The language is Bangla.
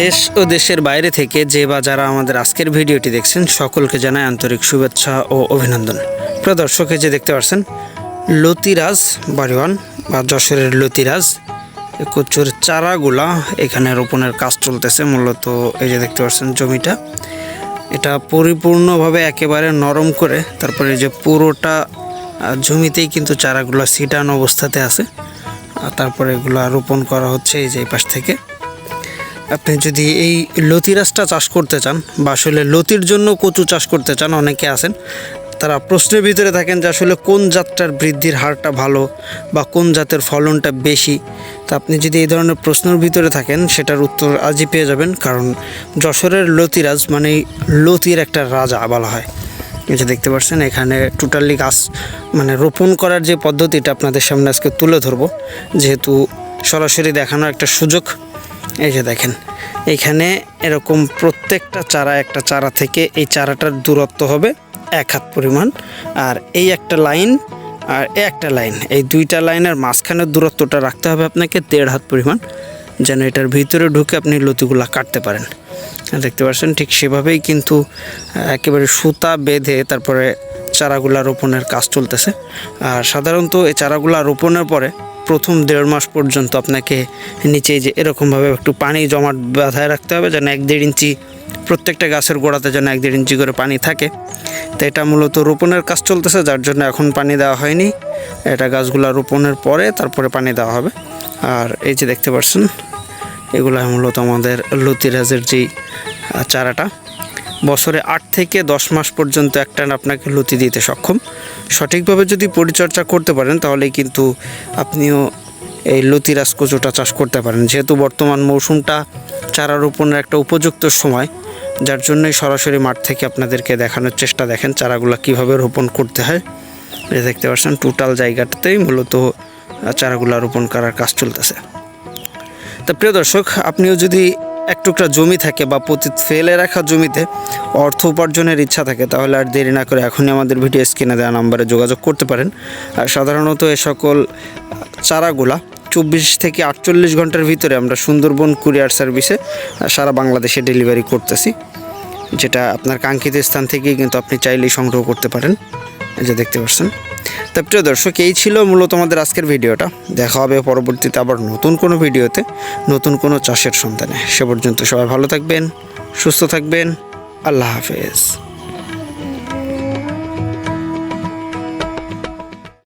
দেশ ও দেশের বাইরে থেকে যে বা যারা আমাদের আজকের ভিডিওটি দেখছেন, সকলকে জানাই আন্তরিক শুভেচ্ছা ও অভিনন্দন। প্রিয় দর্শক যে দেখতে পাচ্ছেন, লতিরাজ বাড়িওয়ান বা যশোরের লতিরাজ কচুর চারাগুলা এখানে রোপণের কাজ চলতেছে। মূলত এই যে দেখতে পাচ্ছেন জমিটা, এটা পরিপূর্ণভাবে একেবারে নরম করে, তারপরে যে পুরোটা জমিতেই কিন্তু চারাগুলো সিটান অবস্থাতে আছে। তারপরে এগুলো রোপণ করা হচ্ছে এই যে এই পাশ থেকে। আপনি যদি এই লতিরাজটা চাষ করতে চান বা আসলে লতির জন্য কচু চাষ করতে চান, অনেকে আছেন, তারা প্রশ্নের ভিতরে থাকেন যে আসলে কোন জাতটার বৃদ্ধির হারটা ভালো বা কোন জাতের ফলনটা বেশি। তা আপনি যদি এই ধরনের প্রশ্নের ভিতরে থাকেন, সেটার উত্তর আজই পেয়ে যাবেন, কারণ যশোরের লতিরাজ মানে লতির একটা রাজা বলা হয়। এই যে দেখতে পাচ্ছেন, এখানে টোটালি গাছ মানে রোপণ করার যে পদ্ধতিটা আপনাদের সামনে আজকে তুলে ধরবো। যেহেতু সরাসরি দেখানোর একটা সুযোগ এই যে দেখেন, এখানে এরকম প্রত্যেকটা চারা, একটা চারা থেকে এই চারাটার দূরত্ব হবে এক হাত পরিমাণ। আর এই একটা লাইন আর একটা লাইন, এই দুইটা লাইনের মাঝখানের দূরত্বটা রাখতে হবে আপনাকে দেড় হাত পরিমাণ, যেন এটার ভিতরে ঢুকে আপনি লতিগুলা কাটতে পারেন। দেখতে পাচ্ছেন ঠিক সেভাবেই কিন্তু একেবারে সুতা বেঁধে তারপরে চারাগুলা রোপণের কাজ চলতেছে। আর সাধারণত এই চারাগুলা রোপণের পরে প্রথম দেড় মাস পর্যন্ত আপনাকে নিচে যে এরকমভাবে একটু পানি জমাট বাঁধায় রাখতে হবে, যেন এক দেড় ইঞ্চি প্রত্যেকটা গাছের গোড়াতে যেন এক দেড় ইঞ্চি করে পানি থাকে। তো এটা মূলত রোপণের কাজ চলতেছে, যার জন্য এখন পানি দেওয়া হয়নি। এটা গাছগুলা রোপণের পরে তারপরে পানি দেওয়া হবে। আর এই যে দেখতে পাচ্ছেন, এগুলো মূলত আমাদের লতিরাজের যেই চারাটা। বছরে আট থেকে দশ মাস পর্যন্ত একটা আপনাকে লতি দিতে সক্ষম। সঠিকভাবে যদি পরিচর্যা করতে পারেন, তাহলেই কিন্তু আপনিও এই লতিরাজ কচুটা চাষ করতে পারেন। যেহেতু বর্তমান মৌসুমটা চারা রোপণের একটা উপযুক্ত সময়, যার জন্যই সরাসরি মাঠ থেকে আপনাদেরকে দেখানোর চেষ্টা দেখেন চারাগুলো কীভাবে রোপণ করতে হয়। এই দেখতে পাচ্ছেন টোটাল জায়গাটাতেই মূলত চারাগুলো রোপণ করার কাজ চলতেছে। তা প্রিয় দর্শক, আপনিও যদি এক টুকরা জমি থাকে বা পতিত ফেলে রাখা জমিতে অর্থ উপার্জনের ইচ্ছা থাকে, তাহলে আর দেরি না করে এখনই আমাদের ভিডিও স্ক্রিনে দেওয়া নাম্বারে যোগাযোগ করতে পারেন। আর সাধারণত এ সকল চারাগুলা চব্বিশ থেকে আটচল্লিশ ঘণ্টার ভিতরে আমরা সুন্দরবন কুরিয়ার সার্ভিসে সারা বাংলাদেশে ডেলিভারি করতেছি, যেটা আপনার কাঙ্ক্ষিত স্থান থেকেই কিন্তু আপনি চাইলেই সংগ্রহ করতে পারেন। যে দেখতে পাচ্ছেন। তা প্রিয় দর্শক, এই ছিল মূলত আমাদের আজকের ভিডিওটা। দেখা হবে পরবর্তীতে আবার নতুন কোনো ভিডিওতে, নতুন কোনো চাষের সন্ধানে। সে পর্যন্ত সবাই ভালো থাকবেন, সুস্থ থাকবেন। আল্লাহ হাফেজ।